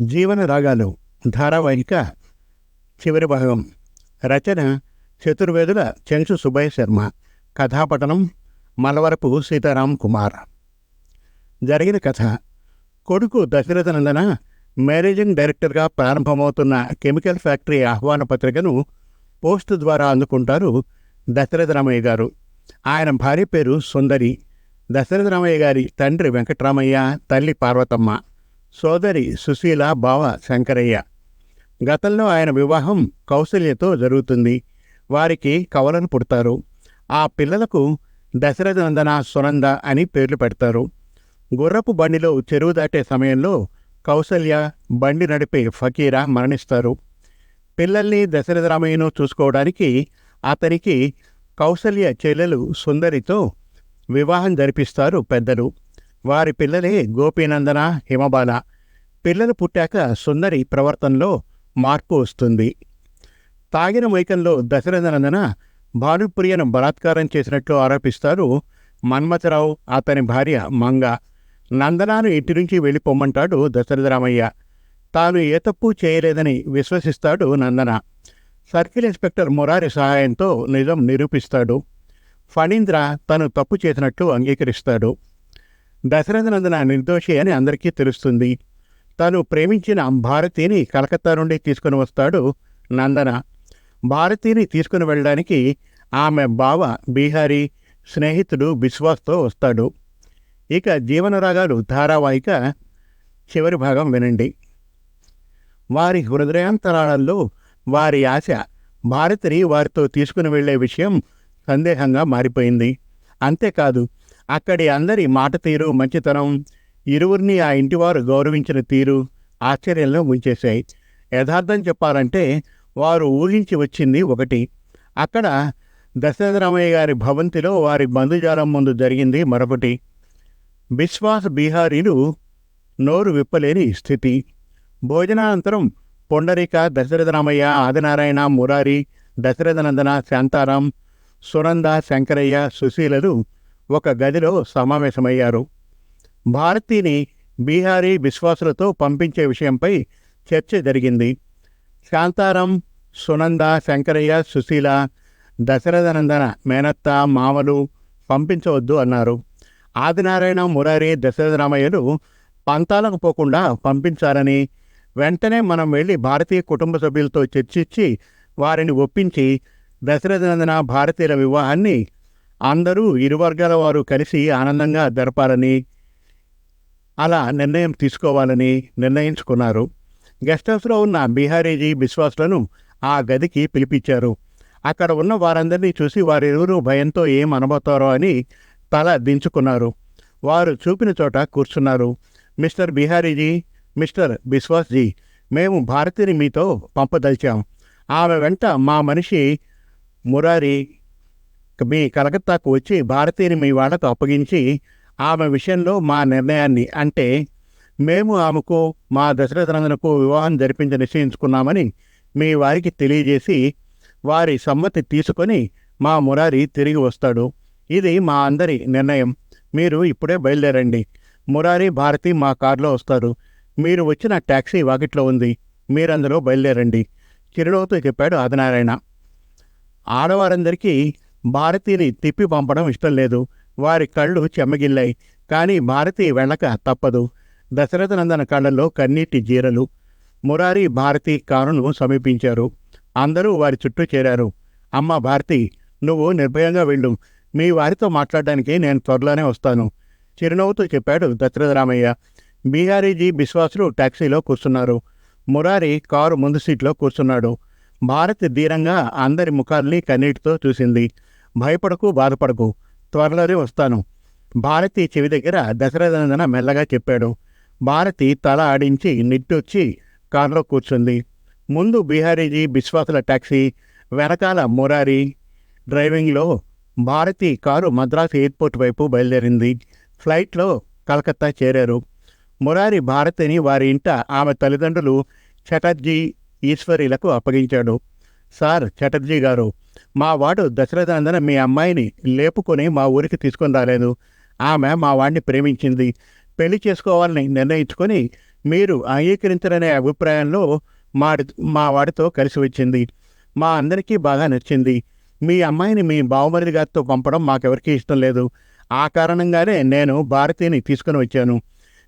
జీవన రాగాలు. ధారావాహిక చివరి భాగం. రచన చతుర్వేదుల చెంచు సుభయ్ శర్మ. కథాపటనం మలవరపు సీతారాం కుమార్. జరిగిన కథ. కొడుకు దశరథ నందన మేనేజింగ్ డైరెక్టర్గా ప్రారంభమవుతున్న కెమికల్ ఫ్యాక్టరీ ఆహ్వాన పత్రికను పోస్ట్ ద్వారా అందుకుంటారు దశరథ రామయ్య గారు. ఆయన భార్య పేరు సుందరి. దశరథ రామయ్య గారి తండ్రి వెంకటరామయ్య తల్లి పార్వతమ్మ. సోదరి సుశీల బావ శంకరయ్య. గతంలో ఆయన వివాహం కౌశల్యతో జరుగుతుంది. వారికి కవలను పుడతారు. ఆ పిల్లలకు దశరథ నందన సునంద అని పేర్లు పెడతారు. గుర్రపు బండిలో చెరువు దాటే సమయంలో కౌసల్య బండి నడిపే ఫకీరా మరణిస్తారు. పిల్లల్ని దశరథరామయ్యను చూసుకోవడానికి అతనికి కౌసల్య చెల్లెలు సుందరితో వివాహం జరిపిస్తారు పెద్దలు. వారి పిల్లలే గోపీనందన హిమబాల. పిల్లలు పుట్టాక సుందరి ప్రవర్తనలో మార్పు వస్తుంది. తాగిన మైకంలో దశరథనందన భానుప్రియను బలాత్కారం చేసినట్లు ఆరోపిస్తారు మన్మథరావు అతని భార్య మంగ. నందనాను ఇంటి నుంచి వెళ్ళిపోమ్మంటాడు దశరథరామయ్య. తాను ఏ తప్పు చేయలేదని విశ్వసిస్తాడు నందన. సర్కిల్ ఇన్స్పెక్టర్ మురారి సహాయంతో నిజం నిరూపిస్తాడు. ఫణీంద్ర తను తప్పు చేసినట్లు అంగీకరిస్తాడు. దశరథనందన నిర్దోషి అని అందరికీ తెలుస్తుంది. తాను ప్రేమించిన భారతిని కలకత్తా నుండి తీసుకుని వస్తాడు నందన. భారతిని తీసుకుని వెళ్ళడానికి ఆమె బావ బీహారీ స్నేహితుడు బిశ్వాస్తో వస్తాడు. ఇక జీవనరాగాలు ధారావాహిక చివరి భాగం వినండి. వారి హృదయాంతరాళాల్లో వారి ఆశ భారతిని వారితో తీసుకుని వెళ్ళే విషయం సందేహంగా మారిపోయింది. అంతేకాదు అక్కడి అందరి మాట తీరు మంచితనం ఇరువురిని ఆ ఇంటివారు గౌరవించిన తీరు ఆశ్చర్యంలో ముంచేశాయి. యథార్థం చెప్పాలంటే వారు ఊహించి వచ్చింది ఒకటి. అక్కడ దశరథరామయ్య గారి భవంతిలో వారి బంధుజాలం ముందు జరిగింది మరొకటి. బిశ్వాస్ బీహారీలు నోరు విప్పలేని స్థితి. భోజనానంతరం పొండరిక దశరథరామయ్య ఆదినారాయణ మురారి దశరథనందన శాంతారాం సునంద శంకరయ్య సుశీలలు ఒక గదిలో సమావేశమయ్యారు. భారతిని బీహారీ విశ్వాసులతో పంపించే విషయంపై చర్చ జరిగింది. శాంతారాం సునంద శంకరయ్య సుశీల దశరథనందన మేనత్త మామలు పంపించవద్దు అన్నారు. ఆదినారాయణ మురారి దశరథరామయ్యలు పంతాలకు పోకుండా పంపించారని వెంటనే మనం వెళ్ళి భారతీయ కుటుంబ సభ్యులతో చర్చించి వారిని ఒప్పించి దశరథనందన భారతీయుల వివాహాన్ని అందరూ ఇరు వర్గాల వారు కలిసి ఆనందంగా జరపాలని అలా నిర్ణయం తీసుకోవాలని నిర్ణయించుకున్నారు. గెస్ట్ హౌస్లో ఉన్న బీహారీజీ బిశ్వాసులను ఆ గదికి పిలిపించారు. అక్కడ ఉన్న వారందరినీ చూసి వారిరువురు భయంతో ఏం అనబోతారో అని తల దించుకున్నారు. వారు చూపిన చోట కూర్చున్నారు. మిస్టర్ బిహారీజీ మిస్టర్ బిశ్వాస్జీ మేము భారతిని మీతో పంపదలిచాం. ఆమె వెంట మా మనిషి మురారి మీ కలకత్తాకు వచ్చి భారతీయుని మీ వాళ్ళకు అప్పగించి ఆమె విషయంలో మా నిర్ణయాన్ని అంటే మేము ఆమెకు మా దశరథనందనకు వివాహం జరిపించి నిశ్చయించుకున్నామని మీ వారికి తెలియజేసి వారి సమ్మతి తీసుకొని మా మురారి తిరిగి వస్తాడు. ఇది మా అందరి నిర్ణయం. మీరు ఇప్పుడే బయలుదేరండి. మురారి భారతి మా కారులో వస్తారు. మీరు వచ్చిన ట్యాక్సీ వాకిట్లో ఉంది. మీరందరూ బయలుదేరండి. చిరునవ్వుతో చెప్పాడు ఆదినారాయణ. ఆడవారందరికీ భారతిని తిప్పి పంపడం ఇష్టం లేదు. వారి కళ్ళు చెమ్మగిల్లాయి కానీ భారతి వెళ్ళక తప్పదు. దశరథనందన కళ్ళల్లో కన్నీటి జీరలు. మురారి భారతి కారును సమీపించారు. అందరూ వారి చుట్టూ చేరారు. అమ్మ భారతి నువ్వు నిర్భయంగా వెళ్ళు. మీ వారితో మాట్లాడడానికి నేను త్వరలోనే వస్తాను. చిరునవ్వుతో చెప్పాడు దశరథరామయ్య బీహారీజీ బిశ్వాసులు టాక్సీలో కూర్చున్నారు. మురారి కారు ముందు సీట్లో కూర్చున్నాడు. భారతి ధీరంగా అందరి ముఖాల్ని కన్నీటితో చూసింది. భయపడకు బాధపడకు. త్వరలోనే వస్తాను. భారతి చెవి దగ్గర దశరథనందన మెల్లగా చెప్పాడు. భారతి తల ఆడించి నిట్టొచ్చి కారులో కూర్చుంది. ముందు బీహారీజీ బిశ్వాసుల టాక్సీ వెనకాల మురారి డ్రైవింగ్లో భారతి కారు మద్రాసు ఎయిర్పోర్ట్ వైపు బయలుదేరింది. ఫ్లైట్లో కలకత్తా చేరారు. మురారి భారతిని వారి ఇంట ఆమె తల్లిదండ్రులు చటర్జీ ఈశ్వరీలకు అప్పగించాడు. సార్ చటర్జీ గారు మా వాడు దశరథనందన మీ అమ్మాయిని లేపుకొని మా ఊరికి తీసుకొని రాలేదు. ఆమె మా వాడిని ప్రేమించింది. పెళ్ళి చేసుకోవాలని నిర్ణయించుకొని మీరు అంగీకరించరనే అభిప్రాయంలో మా మా వాడితో కలిసి వచ్చింది. మా అందరికీ బాగా నచ్చింది. మీ అమ్మాయిని మీ బావమరిది గారితో పంపడం మాకెవరికీ ఇష్టం లేదు. ఆ కారణంగానే నేను భారతిని తీసుకుని వచ్చాను.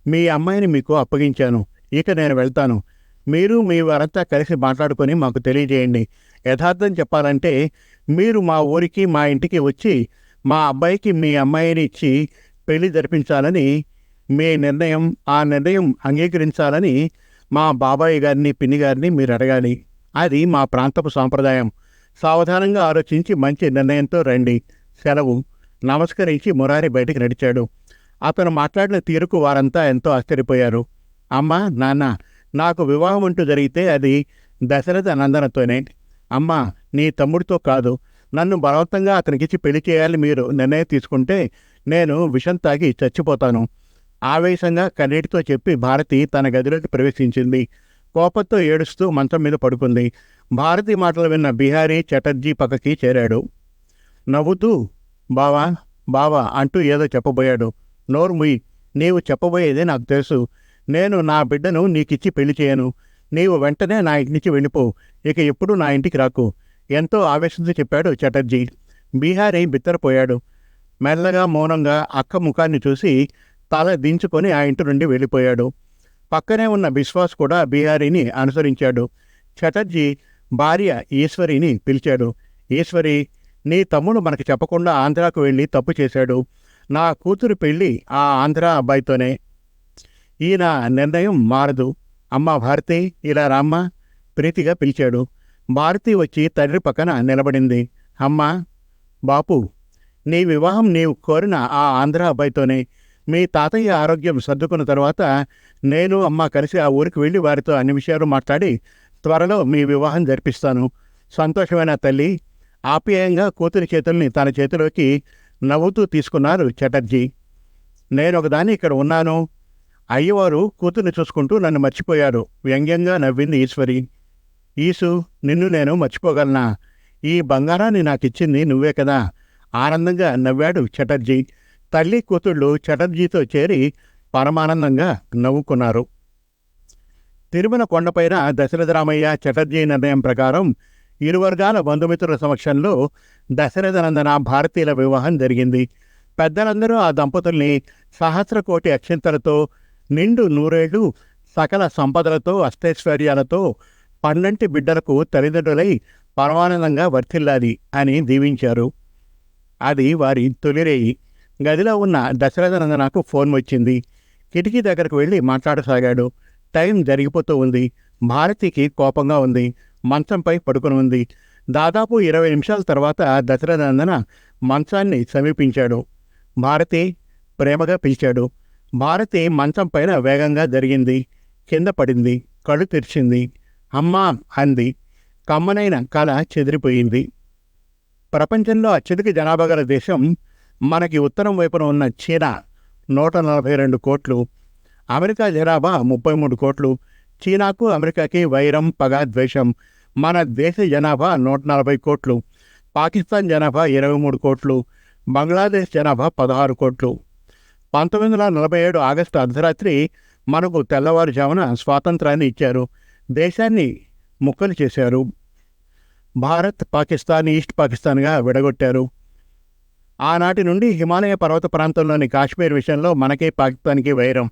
మీ అమ్మాయిని మీకు అప్పగించాను. ఇక నేను వెళ్తాను. మీరు మీ వారంతా కలిసి మాట్లాడుకొని మాకు తెలియజేయండి. యథార్థం చెప్పాలంటే మీరు మా ఊరికి మా ఇంటికి వచ్చి మా అబ్బాయికి మీ అమ్మాయిని ఇచ్చి పెళ్ళి జరిపించాలని మీ నిర్ణయం ఆ నిర్ణయం అంగీకరించాలని మా బాబాయ్ గారిని పిన్ని గారిని మీరు అడగాలి. అది మా ప్రాంతపు సాంప్రదాయం. సావధానంగా ఆలోచించి మంచి నిర్ణయంతో రండి. సెలవు. నమస్కరించి మురారి బయటికి నడిచాడు. అతను మాట్లాడిన తీరుకు వారంతా ఎంతో ఆశ్చర్యపోయారు. అమ్మా నాన్న నాకు వివాహం అంటూ జరిగితే అది దశరథ నందనతోనే. అమ్మా నీ తమ్ముడితో కాదు. నన్ను బలవంతంగా అతనికిచ్చి పెళ్ళి చేయాలని మీరు నిర్ణయం తీసుకుంటే నేను విషం తాగి చచ్చిపోతాను. ఆవేశంగా కన్నీటితో చెప్పి భారతి తన గదిలోకి ప్రవేశించింది. కోపంతో ఏడుస్తూ మంచం మీద పడుకుంది. భారతి మాటలు విన్న బిహారీ చటర్జీ పక్కకి చేరాడు. నవ్వుతూ బావా బావా అంటూ ఏదో చెప్పబోయాడు. నోర్ముయ్ నీవు చెప్పబోయేదే నాకు తెలుసు. నేను నా బిడ్డను నీకిచ్చి పెళ్ళి చేయను. నీవు వెంటనే నా ఇంటి నుంచి వెళ్ళిపో. ఇక ఎప్పుడు నా ఇంటికి రాకు. ఎంతో ఆవేశంతో చెప్పాడు చటర్జీ. బీహారీ బిత్తరపోయాడు. మెల్లగా మౌనంగా అక్క ముఖాన్ని చూసి తల దించుకొని ఆ ఇంటి నుండి వెళ్ళిపోయాడు. పక్కనే ఉన్న బిశ్వాస్ కూడా బీహారీని అనుసరించాడు. చటర్జీ భార్య ఈశ్వరిని పిలిచాడు. ఈశ్వరి నీ తమ్ముడు మనకు చెప్పకుండా ఆంధ్రాకు వెళ్ళి తప్పు చేశాడు. నా కూతురు పెళ్ళి ఆ ఆంధ్ర అబ్బాయితోనే. ఈయన నిర్ణయం మారదు. అమ్మ భారతి ఇలా రామ్మ. ప్రీతిగా పిలిచాడు. భారతి వచ్చి తండ్రి పక్కన నిలబడింది. అమ్మా బాపు నీ వివాహం నీవు కోరిన ఆ ఆంధ్ర అబ్బాయితోనే. మీ తాతయ్య ఆరోగ్యం సర్దుకున్న తర్వాత నేను అమ్మ కలిసి ఆ ఊరికి వెళ్ళి వారితో అన్ని విషయాలు మాట్లాడి త్వరలో మీ వివాహం జరిపిస్తాను. సంతోషమైన తల్లి ఆప్యాయంగా కూతురి చేతుల్ని తన చేతిలోకి నవ్వుతూ తీసుకున్నారు చటర్జీ. నేను ఒకదాన్ని ఇక్కడ ఉన్నాను. అయ్యవారు కూతుర్ని చూసుకుంటూ నన్ను మర్చిపోయారు. వ్యంగ్యంగా నవ్వింది ఈశ్వరి. ఈసు నిన్ను నేను మర్చిపోగలనా? ఈ బంగారాన్ని నాకిచ్చింది నువ్వే కదా? ఆనందంగా నవ్వాడు చటర్జీ. తల్లి కూతుళ్ళు చటర్జీతో చేరి పరమానందంగా నవ్వుకున్నారు. తిరుమల కొండపైన దశరథరామయ్య చటర్జీ నిర్ణయం ప్రకారం ఇరు వర్గాల బంధుమిత్రుల సమక్షంలో దశరథనందన భారతీయుల వివాహం జరిగింది. పెద్దలందరూ ఆ దంపతుల్ని సహస్ర కోటి అక్షంతలతో నిండు నూరేళ్ళు సకల సంపదలతో అష్టైశ్వర్యాలతో పన్నెంటి బిడ్డలకు తల్లిదండ్రులై పరమానందంగా వర్తిల్లాలి అని దీవించారు. అది వారి తొలిరేయి. గదిలో ఉన్న దశరథనందనకు ఫోన్ వచ్చింది. కిటికీ దగ్గరకు వెళ్ళి మాట్లాడసాగాడు. టైం జరిగిపోతూ ఉంది. భారతికి కోపంగా ఉంది. మంచంపై పడుకుని ఉంది. దాదాపు ఇరవై నిమిషాల తర్వాత దశరథనందన మంచాన్ని సమీపించాడు. భారతి ప్రేమగా పిలిచాడు. భారతి మంచం పైన వేగంగా జరిగింది. కింద పడింది. కళ్ళు తెరిచింది. అమ్మా! అంది. కమ్మనైన కళ చెదిరిపోయింది. ప్రపంచంలో అత్యధిక జనాభా గల దేశం మనకి ఉత్తరం వైపున ఉన్న చీనా నూట నలభై రెండు కోట్లు అమెరికా జనాభా ముప్పై మూడు కోట్లు చీనాకు అమెరికాకి వైరం పగ ద్వేషం. మన దేశ జనాభా నూట నలభై కోట్లు పాకిస్తాన్ జనాభా ఇరవై మూడు కోట్లు బంగ్లాదేశ్ జనాభా పదహారు కోట్లు. పంతొమ్మిది వందల నలభై ఏడు ఆగస్టు అర్ధరాత్రి మనకు తెల్లవారుజామున స్వాతంత్రాన్ని ఇచ్చారు. దేశాన్ని ముక్కలు చేశారు. భారత్ పాకిస్తాన్ ఈస్ట్ పాకిస్తాన్గా విడగొట్టారు. ఆనాటి నుండి హిమాలయ పర్వత ప్రాంతంలోని కాశ్మీర్ విషయంలో మనకే పాకిస్తాన్కి వైరం.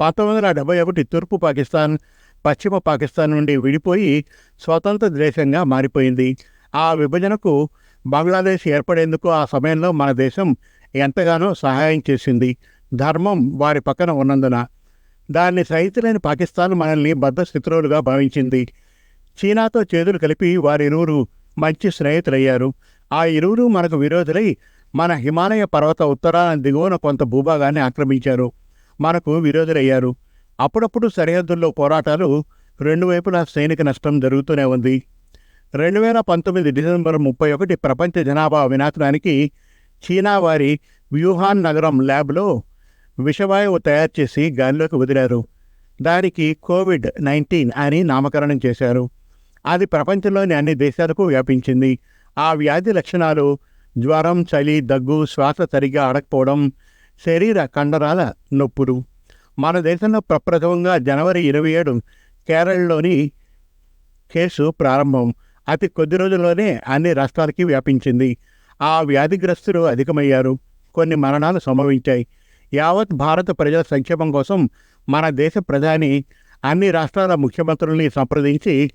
పంతొమ్మిది వందల డెబ్బై ఒకటి తూర్పు పాకిస్తాన్ పశ్చిమ పాకిస్తాన్ నుండి విడిపోయి స్వతంత్ర దేశంగా మారిపోయింది. ఆ విభజనకు బంగ్లాదేశ్ ఏర్పడేందుకు ఆ సమయంలో మన దేశం ఎంతగానో సహాయం చేసింది. ధర్మం వారి పక్కన ఉన్నందున దాన్ని సహితులేని పాకిస్తాన్ మనల్ని బద్ధశత్రువులుగా భావించింది. చీనాతో చేతులు కలిపి వారి ఇరువురు మంచి స్నేహితులయ్యారు. ఆ ఇరువురు మనకు విరోధులై మన హిమాలయ పర్వత ఉత్తరాన దిగువన కొంత భూభాగాన్ని ఆక్రమించారు. మనకు విరోధులయ్యారు. అప్పుడప్పుడు సరిహద్దుల్లో పోరాటాలు రెండు వైపులా సైనిక నష్టం జరుగుతూనే ఉంది. రెండు వేల పంతొమ్మిది డిసెంబర్ ముప్పై ఒకటి ప్రపంచ జనాభా వినాశనానికి చీనా వారి వ్యూహాన్ నగరం ల్యాబ్లో విషవాయువు తయారు చేసి గాలిలోకి వదిలారు. దానికి కోవిడ్ నైన్టీన్ అని నామకరణం చేశారు. అది ప్రపంచంలోని అన్ని దేశాలకు వ్యాపించింది. ఆ వ్యాధి లక్షణాలు జ్వరం చలి దగ్గు శ్వాస సరిగా అడకపోవడం శరీర కండరాల నొప్పులు. మన దేశంలో ప్రప్రథమంగా జనవరి ఇరవై ఏడు కేరళలోని కేసు ప్రారంభం. అతి కొద్ది రోజుల్లోనే అన్ని రాష్ట్రాలకి వ్యాపించింది. ఆ వ్యాధిగ్రస్తులు అధికమయ్యారు. కొన్ని మరణాలు సంభవించాయి. యావత్ భారత ప్రజల సంక్షేమం కోసం మన దేశ ప్రధాని అన్ని రాష్ట్రాల ముఖ్యమంత్రుల్ని సంప్రదించి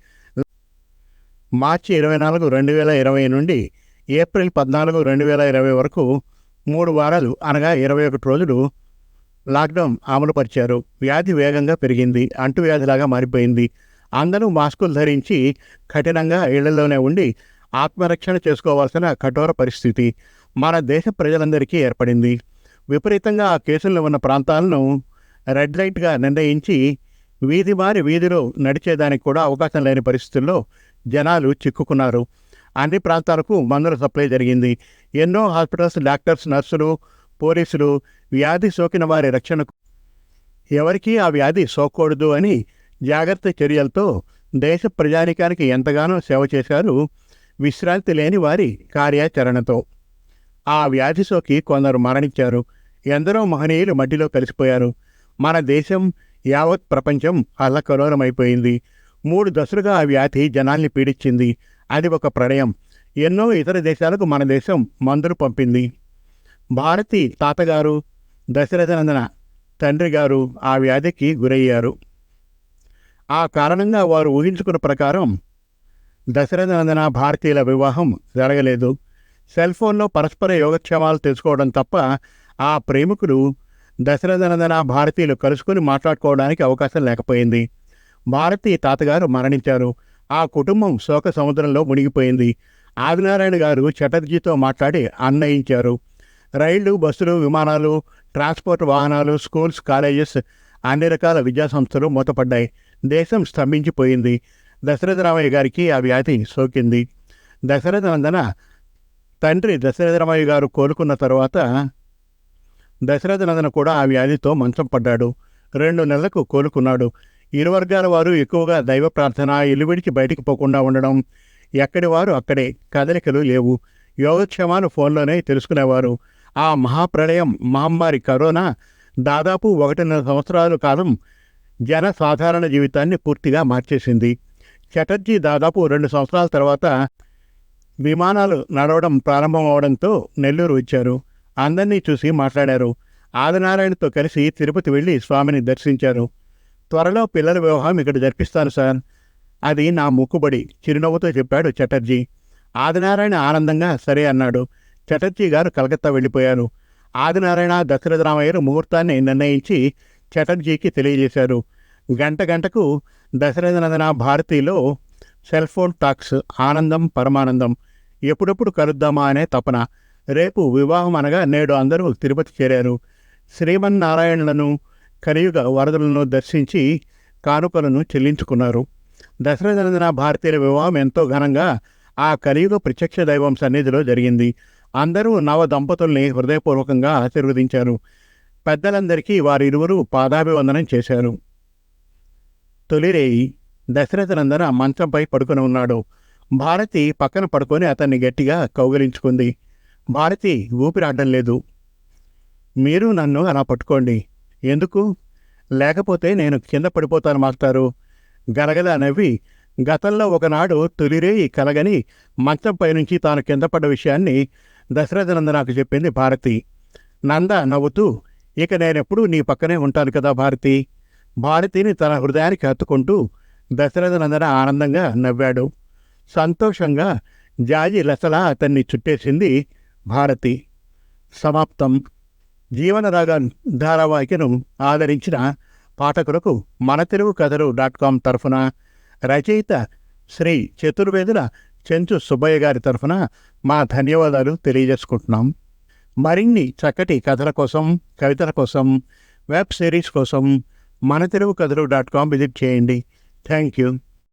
మార్చి ఇరవై నాలుగు రెండు వేల ఇరవై నుండి ఏప్రిల్ పద్నాలుగు రెండు వేల ఇరవై వరకు మూడు వారాలు అనగా ఇరవై ఒకటి రోజులు లాక్డౌన్ అమలుపరిచారు. వ్యాధి వేగంగా పెరిగింది అంటువ్యాధిలాగా మారిపోయింది. అందరూ మాస్కులు ధరించి కఠినంగా ఇళ్ళలోనే ఉండి ఆత్మరక్షణ చేసుకోవాల్సిన కఠోర పరిస్థితి మన దేశ ప్రజలందరికీ ఏర్పడింది. విపరీతంగా ఆ కేసుల్లో ఉన్న ప్రాంతాలను రెడ్ లైట్గా నిర్ణయించి వీధి మారి వీధిలో నడిచేదానికి కూడా అవకాశం లేని పరిస్థితుల్లో జనాలు చిక్కుకున్నారు. అన్ని ప్రాంతాలకు మందుల సప్లై జరిగింది. ఎన్నో హాస్పిటల్స్ డాక్టర్స్ నర్సులు పోలీసులు వ్యాధి సోకిన వారి రక్షణకు ఎవరికీ ఆ వ్యాధి సోకూడదు అని జాగ్రత్త చర్యలతో దేశ ప్రజానికానికి ఎంతగానో సేవ చేశారు. విశ్రాంతి లేని వారి కార్యాచరణతో ఆ వ్యాధి సోకి కొందరు మరణించారు. ఎందరో మహనీయులు మట్టిలో కలిసిపోయారు. మన దేశం యావత్ ప్రపంచం అల్లకలోలమైపోయింది. మూడు దశలుగా ఆ వ్యాధి జనాల్ని పీడించింది అది ఒక ప్రళయం ఎన్నో ఇతర దేశాలకు మన దేశం మందులు పంపింది. భారతి తాతగారు దశరథనందన తండ్రి గారు ఆ వ్యాధికి గురయ్యారు. ఆ కారణంగా వారు ఊహించుకున్న ప్రకారం దశరథనందన భారతీయుల వివాహం జరగలేదు. సెల్ ఫోన్లో పరస్పర యోగక్షేమాలు తెలుసుకోవడం తప్ప ఆ ప్రేమికులు దశరథనందన భారతీయులు కలుసుకుని మాట్లాడుకోవడానికి అవకాశం లేకపోయింది. భారతి తాతగారు మరణించారు. ఆ కుటుంబం శోక సముద్రంలో మునిగిపోయింది. ఆదినారాయణ గారు చటర్జీతో మాట్లాడి అన్నయించారు రైళ్ళు బస్సులు విమానాలు ట్రాన్స్పోర్ట్ వాహనాలు స్కూల్స్ కాలేజెస్ అన్ని రకాల విద్యా సంస్థలు మూతపడ్డాయి. దేశం స్తంభించిపోయింది. దశరథరామయ్య గారికి ఆ వ్యాధి సోకింది. దశరథనందన తండ్రి దశరథరమయ్య గారు కోలుకున్న తర్వాత దశరథనందన కూడా ఆ వ్యాధితో మంచం పడ్డాడు. రెండు నెలలకు కోలుకున్నాడు. ఇరు వర్గాల వారు ఎక్కువగా దైవ ప్రార్థన ఇల్లు విడిచి బయటికి పోకుండా ఉండడం. ఎక్కడి వారు అక్కడే కదలికలు లేవు. యోగక్షేమాలు ఫోన్లోనే తెలుసుకునేవారు. ఆ మహాప్రళయం మహమ్మారి కరోనా దాదాపు ఒకటిన్నర సంవత్సరాల కాలం జన సాధారణ జీవితాన్ని పూర్తిగా మార్చేసింది. చటర్జీ దాదాపు రెండు సంవత్సరాల తర్వాత విమానాలు నడవడం ప్రారంభం అవడంతో నెల్లూరు వచ్చారు. అందరినీ చూసి మాట్లాడారు. ఆదినారాయణతో కలిసి తిరుపతి వెళ్ళి స్వామిని దర్శించారు. త్వరలో పిల్లల వివాహం ఇక్కడ జరిపిస్తాను సార్. అది నా ముక్కుబడి చిరునవ్వుతో చెప్పాడు చటర్జీ ఆదినారాయణ ఆనందంగా సరే అన్నాడు. చటర్జీ గారు కలకత్తా వెళ్ళిపోయారు. ఆదినారాయణ దశరథరామయ్యరు ముహూర్తాన్ని నిర్ణయించి చటర్జీకి తెలియజేశారు. గంట గంటకు దశరథనందన భారతిలో సెల్ ఫోన్ టాక్స్ ఆనందం పరమానందం. ఎప్పుడెప్పుడు కలుద్దామా అనే తపన. రేపు వివాహం అనగా నేడు అందరూ తిరుపతి చేరారు. శ్రీమన్నారాయణులను కలియుగ వరదలను దర్శించి కానుకలను చెల్లించుకున్నారు. దశరథనందన భారతీయుల వివాహం ఎంతో ఘనంగా ఆ కలియుగ ప్రత్యక్ష దైవం సన్నిధిలో జరిగింది. అందరూ నవ దంపతుల్ని హృదయపూర్వకంగా ఆశీర్వదించారు. పెద్దలందరికీ వారిరువురు పాదాభివందనం చేశారు. తొలిరేయి దశరథనందన మంచంపై పడుకొని ఉన్నాడు. భారతి పక్కన పడుకొని అతన్ని గట్టిగా కౌగిలించుకుంది. భారతి ఊపిరాడడం లేదు. మీరు నన్ను అలా పట్టుకోండి. ఎందుకు? లేకపోతే నేను కింద పడిపోతాను మాస్టారు. గలగల నవ్వి గతంలో ఒకనాడు తొలిరేయి కలగని మంచంపై నుంచి తాను కింద పడ్డ విషయాన్ని దశరథనందనకు చెప్పింది భారతి. నంద నవ్వుతూ ఇక నేనెప్పుడూ నీ పక్కనే ఉంటాను కదా భారతి. భారతిని తన హృదయానికి హత్తుకుంటూ దశరథులందరూ ఆనందంగా నవ్వాడు. సంతోషంగా జాజి లసలా అతన్ని చుట్టేసింది భారతి. సమాప్తం. జీవనరాగ ధారావాహికను ఆదరించిన పాఠకులకు మన తెలుగు కథలు డాట్ కామ్ తరఫున రచయిత శ్రీ చతుర్వేదుల చెంచు సుబ్బయ్య గారి తరఫున మా ధన్యవాదాలు తెలియజేసుకుంటున్నాం. మరిన్ని చక్కటి కథల కోసం కవితల కోసం వెబ్ సిరీస్ కోసం మన తెలుగు కథలు డాట్ కామ్ విజిట్ చేయండి. Thank you.